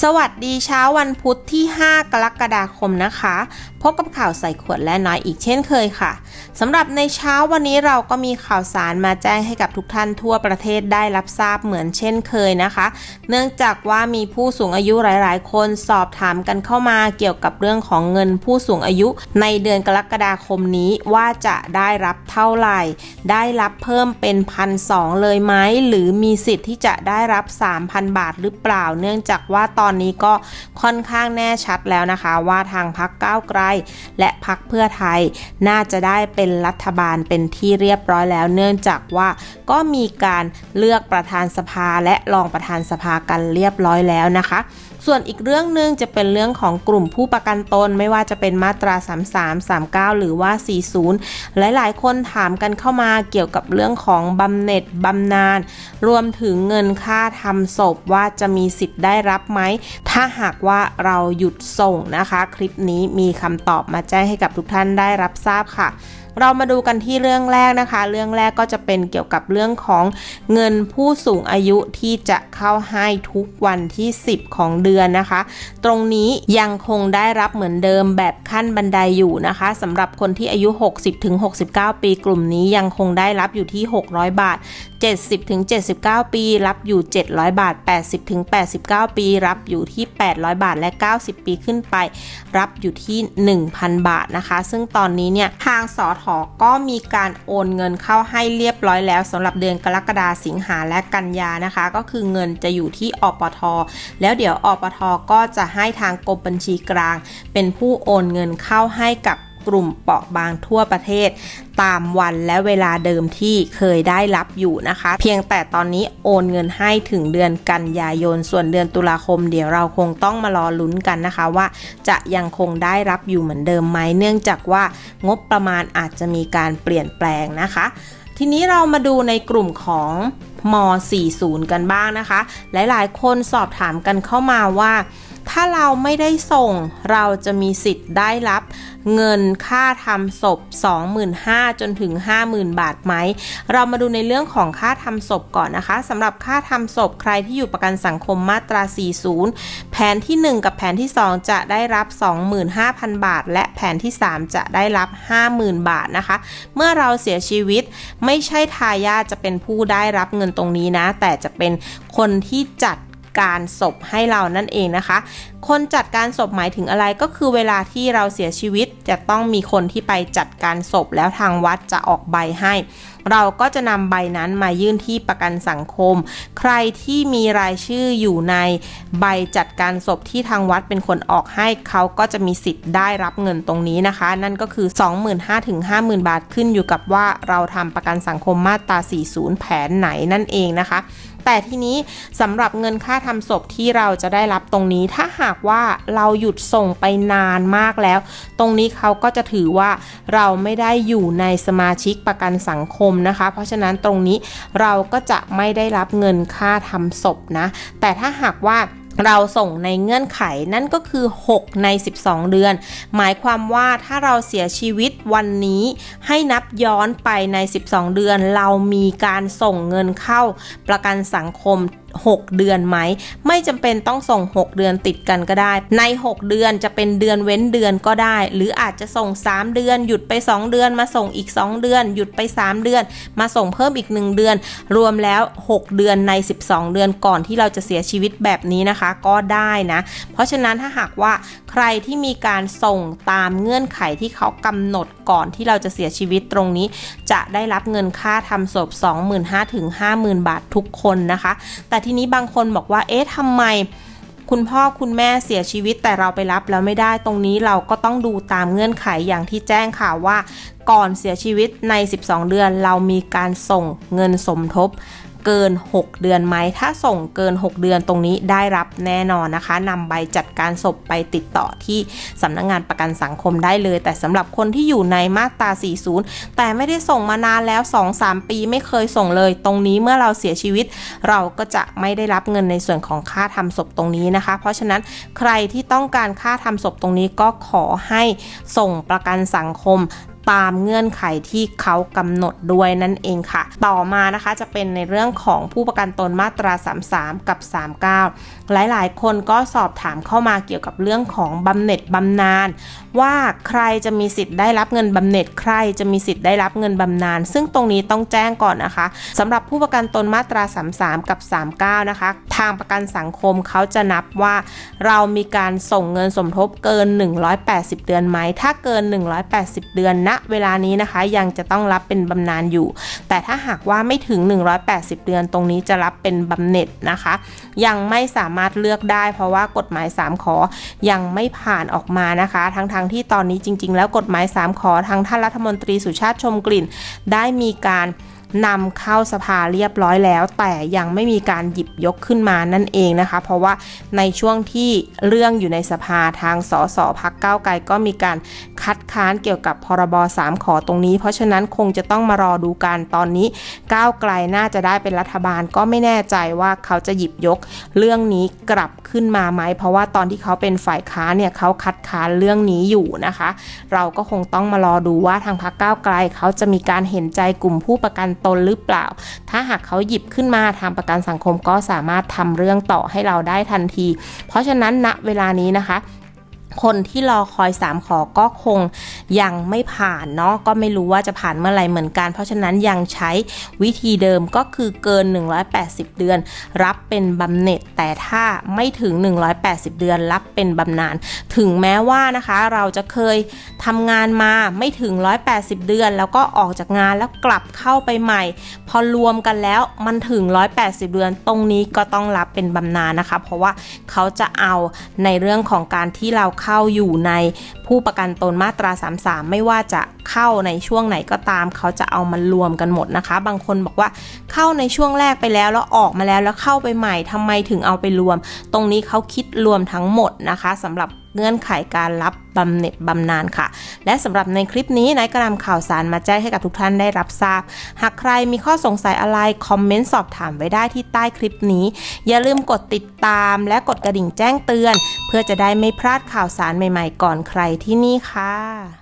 สวัสดีเช้าวันพุธที่ 5 กรกฎาคมนะคะ พบกับข่าวใส่ขวดและน้อยอีกเช่นเคยค่ะสำหรับในเช้าวันนี้เราก็มีข่าวสารมาแจ้งให้กับทุกท่านทั่วประเทศได้รับทราบเหมือนเช่นเคยนะคะ เนื่องจากว่ามีผู้สูงอายุหลาย ๆ คนสอบถามกันเข้ามาเกี่ยวกับเรื่องของเงินผู้สูงอายุ ในเดือนกรกฎาคมนี้ว่าจะได้รับเท่าไหร่ ได้รับเพิ่มเป็นพันสเลยไหมหรือมีสิทธิ์ที่จะได้รับ 3,000 บาทหรือเปล่า เนื่องจากว่าตอนนี้ก็ค่อนข้างแน่ชัดแล้วนะคะว่าทางพักก้าวไกล และพักเพื่อไทย น่าจะได้เป็นรัฐบาลเป็นที่เรียบร้อยแล้ว เนื่องจากว่าก็มีการเลือกประธานสภาและรองประธานสภากันเรียบร้อยแล้วนะคะส่วนอีกเรื่องหนึ่งจะเป็นเรื่องของกลุ่มผู้ประกันตน ไม่ว่าจะเป็นมาตรา 33 39 หรือว่า 40 หลายๆ คนถามกันเข้ามาเกี่ยวกับเรื่องของบำเหน็จบำนาญรวมถึงเงินค่าทำศพว่าจะมีสิทธิ์ได้รับไหมถ้าหากว่าเราหยุดส่งนะคะ คลิปนี้มีคำตอบมาแจ้งให้กับทุกท่านได้รับทราบค่ะเรามาดูกันที่เรื่องแรกนะคะ เรื่องแรกก็จะเป็นเกี่ยวกับเรื่องของเงินผู้สูงอายุที่จะเข้าให้ทุกวันที่ 10 ของเดือนนะคะ ตรงนี้ยังคงได้รับเหมือนเดิมแบบขั้นบันไดอยู่นะคะสำหรับคนที่อายุ 60-69 ปีกลุ่มนี้ยังคงได้รับอยู่ที่ 600 บาท 70-79 ปี รับอยู่ 700 บาท 80-89 ปี รับอยู่ที่ 800 บาทและ 90 ปีขึ้นไป รับอยู่ที่ 1,000 บาทนะคะ ซึ่งตอนนี้เนี่ยทางสอทอก็มีการโอนเงินเข้าให้เรียบร้อยแล้วสำหรับเดือนกรกฎาสิงหาและกันยานะคะ ก็คือเงินจะอยู่ที่อปท แล้วเดี๋ยวอปทก็จะให้ทางกรมบัญชีกลาง เป็นผู้โอนเงินเข้าให้กับ กลุ่มเปราะบางทั่วประเทศ ตามวันและเวลาเดิมที่เคยได้รับอยู่นะคะ เพียงแต่ตอนนี้โอนเงินให้ถึงเดือนกันยายน ส่วนเดือนตุลาคมเดี๋ยวเราคงต้องมารอลุ้นกันนะคะว่า จะยังคงได้รับอยู่เหมือนเดิมไหมเนื่องจากว่างบประมาณอาจจะมีการเปลี่ยนแปลงนะคะทีนี้เรามาดูในกลุ่มของม 40 กันบ้างนะคะ หลาย ๆ คนสอบถามกันเข้ามาว่า ถ้าเราไม่ได้ส่ง เราจะมีสิทธิ์ได้รับเงินค่าทำศพ 25,000จนถึง 50,000 บาทไหม เรามาดูในเรื่องของค่าทำศพก่อนนะคะสำหรับค่าทำศพใครที่อยู่ประกันสังคมมาตรา 40 แผนที่ 1 กับแผนที่ 2 จะได้รับ 25,000 บาท และแผนที่ 3 จะได้รับ 50,000 บาทนะคะ เมื่อเราเสียชีวิตไม่ใช่ทายาทจะเป็นผู้ได้รับเงินตรงนี้นะ แต่จะเป็นคนที่จัด การศพให้เรานั่นเองนะคะ คนจัดการศพหมายถึงอะไรก็คือเวลาที่เราเสียชีวิตจะต้องมีคนที่ไปจัดการศพแล้วทางวัดจะออกใบให้ เราก็จะนำใบนั้นมายื่นที่ประกันสังคม ใครที่มีรายชื่ออยู่ในใบจัดการศพที่ทางวัดเป็นคนออกให้เขาก็จะมีสิทธิ์ได้รับเงินตรงนี้นะคะ นั่นก็คือ 25,000ถึง50,000 บาทขึ้นอยู่กับว่าเราทำประกันสังคมมาตรา 40 แผนไหนนั่นเองนะคะ แต่ทีนี้สำหรับเงินค่าทำศพที่เราจะได้รับตรงนี้ ถ้าหากว่าเราหยุดส่งไปนานมากแล้ว ตรงนี้เขาก็จะถือว่าเราไม่ได้อยู่ในสมาชิกประกันสังคมนะคะ เพราะฉะนั้นตรงนี้เราก็จะไม่ได้รับเงินค่าทำศพนะ แต่ถ้าหากว่า เราส่งในเงื่อนไขนั่นก็คือ 6 ใน 12 เดือน หมายความว่าถ้าเราเสียชีวิตวันนี้ให้นับย้อนไปใน 12 เดือน เรามีการส่งเงินเข้าประกันสังคม 6 เดือนไหม ไม่จำเป็นต้องส่ง 6 เดือนติดกันก็ได้ ใน 6 เดือนจะเป็นเดือนเว้นเดือนก็ได้ หรืออาจจะส่ง 3 เดือน หยุดไป 2 เดือน มาส่งอีก 2 เดือน หยุดไป 3 เดือน มาส่งเพิ่มอีก 1 เดือน รวมแล้ว 6 เดือนใน 12 เดือนก่อนที่เราจะเสียชีวิตแบบนี้นะคะ ก็ได้นะ เพราะฉะนั้นถ้าหากว่าใครที่มีการส่งตามเงื่อนไขที่เขากำหนดก่อนที่เราจะเสียชีวิตตรงนี้ จะได้รับเงินค่าทำศพ 25,000ถึง50,000 บาททุกคนนะคะ แต่ทีนี้บางคนบอกว่า เอ๊ะทำไม คุณพ่อคุณแม่เสียชีวิตแต่เราไปรับแล้วไม่ได้ตรงนี้เราก็ต้องดูตามเงื่อนไขอย่างที่แจ้งค่ะวว่า ก่อนเสียชีวิตใน 12 เดือนเรามีการส่งเงินสมทบ เกิน 6 เดือนไหม ถ้าส่งเกิน 6 เดือนตรงนี้ได้รับแน่นอนนะคะนำใบจัดการศพไปติดต่อที่สำนักงงานประกันสังคมได้เลย แต่สำหรับคนที่อยู่ในมาตรา 40 แต่ไม่ได้ส่งมานานแล้ว 2-3 ปีไม่เคยส่งเลย ตรงนี้เมื่อเราเสียชีวิต เราก็จะไม่ได้รับเงินในส่วนของค่าทำศพตรงนี้นะคะ เพราะฉะนั้นใครที่ต้องการค่าทำศพตรงนี้ก็ขอให้ส่งประกันสังคม ตามเงื่อนไขที่เขากำหนดด้วยนั่นเองค่ะ ต่อมานะคะจะเป็นในเรื่องของผู้ประกันตนมาตรา 33 กับ 39 หลายๆ คนก็สอบถามเข้ามาเกี่ยวกับเรื่องของบำเหน็จบำนาญว่าใครจะมีสิทธิ์ได้รับเงินบำเหน็จใครจะมีสิทธิ์ได้รับเงินบำนาญซึ่งตรงนี้ต้องแจ้งก่อนนะคะสำหรับผู้ประกันตนมาตรา 33 กับ 39 นะคะ ทางประกันสังคมเขาจะนับว่า เรามีการส่งเงินสมทบเกิน 180 เดือนไหมถ้าเกิน 180 เดือนณเวลานี้นะคะ ยังจะต้องรับเป็นบำนาญอยู่ แต่ถ้าหากว่าไม่ถึง 180 เดือนตรงนี้จะรับเป็นบำเหน็จนะคะ ยังไม่สามารถเลือกได้เพราะว่ากฎหมาย 3 ขอ ยังไม่ผ่านออกมานะคะ ทั้งๆทที่ตอนนี้จริง ๆ แล้วกฎหมาย 3 ขอทางท่านรัฐมนตรีสุชาติชมกลิ่น ได้มีการ นำเข้าสภาเรียบร้อยแล้ว แต่ยังไม่มีการหยิบยกขึ้นมานั่นเองนะคะ เพราะว่าในช่วงที่เรื่องอยู่ในสภาทางสสพักเก้าไกลก็มีการคัดค้านเกี่ยวกับพรบ3ขอตรงนี้ เพราะฉะนั้นคงจะต้องมารอดูกันตอนนี้ก้าวไกลน่าจะได้เป็นรัฐบาลก็ไม่แน่ใจว่าเขาจะหยิบยกเรื่องนี้กลับขึ้นมาไหม เพราะว่าตอนที่เขาเป็นฝ่ายค้านเนี่ยเขาคัดค้านเรื่องนี้อยู่นะคะ เราก็คงต้องมารอดูว่าทางพรรคก้าวไกลเขาจะมีการเห็นใจกลุ่มผู้ประกันตนหรือเปล่า ถ้าหากเขาหยิบขึ้นมาทางประกันสังคมก็สามารถทำเรื่องต่อให้เราได้ทันที เพราะฉะนั้นณเวลานี้นะคะ คนที่รอคอย3ขอก็คงยังไม่ผ่านเนาะก็ไม่รู้ว่าจะผ่านเมื่อไหร่เหมือนกัน เพราะฉะนั้นยังใช้วิธีเดิมก็คือเกิน 180 เดือน รับเป็นบำเหน็จแต่ถ้าไม่ถึง 180 เดือน รับเป็นบำนาญถึงแม้ว่านะคะเราจะเคยทำงานมาไม่ถึง 180 เดือน แล้วก็ออกจากงานแล้วกลับเข้าไปใหม่ พอรวมกันแล้วมันถึง 180 เดือน ตรงนี้ก็ต้องรับเป็นบำนาญนะคะ เพราะว่าเขาจะเอาในเรื่องของการที่เราเข้าอยู่ในผู้ประกันตนมาตรา 33 ไม่ว่าจะเข้าในช่วงไหนก็ตาม เขาจะเอามันรวมกันหมดนะคะ บางคนบอกว่าเข้าในช่วงแรกไปแล้วแล้วออกมาแล้วแล้วเข้าไปใหม่ทำไมถึงเอาไปรวม ตรงนี้เขาคิดรวมทั้งหมดนะคะสำหรับ เงื่อนไขการรับบำเหน็จบำนาญค่ะ และสำหรับในคลิปนี้นายกระนำข่าวสารมาแจ้งให้กับทุกท่านได้รับทราบ หากใครมีข้อสงสัยอะไร คอมเมนต์สอบถามไว้ได้ที่ใต้คลิปนี้ อย่าลืมกดติดตาม และกดกระดิ่งแจ้งเตือน เพื่อจะได้ไม่พลาดข่าวสารใหม่ ๆ ก่อนใครที่นี่ค่ะ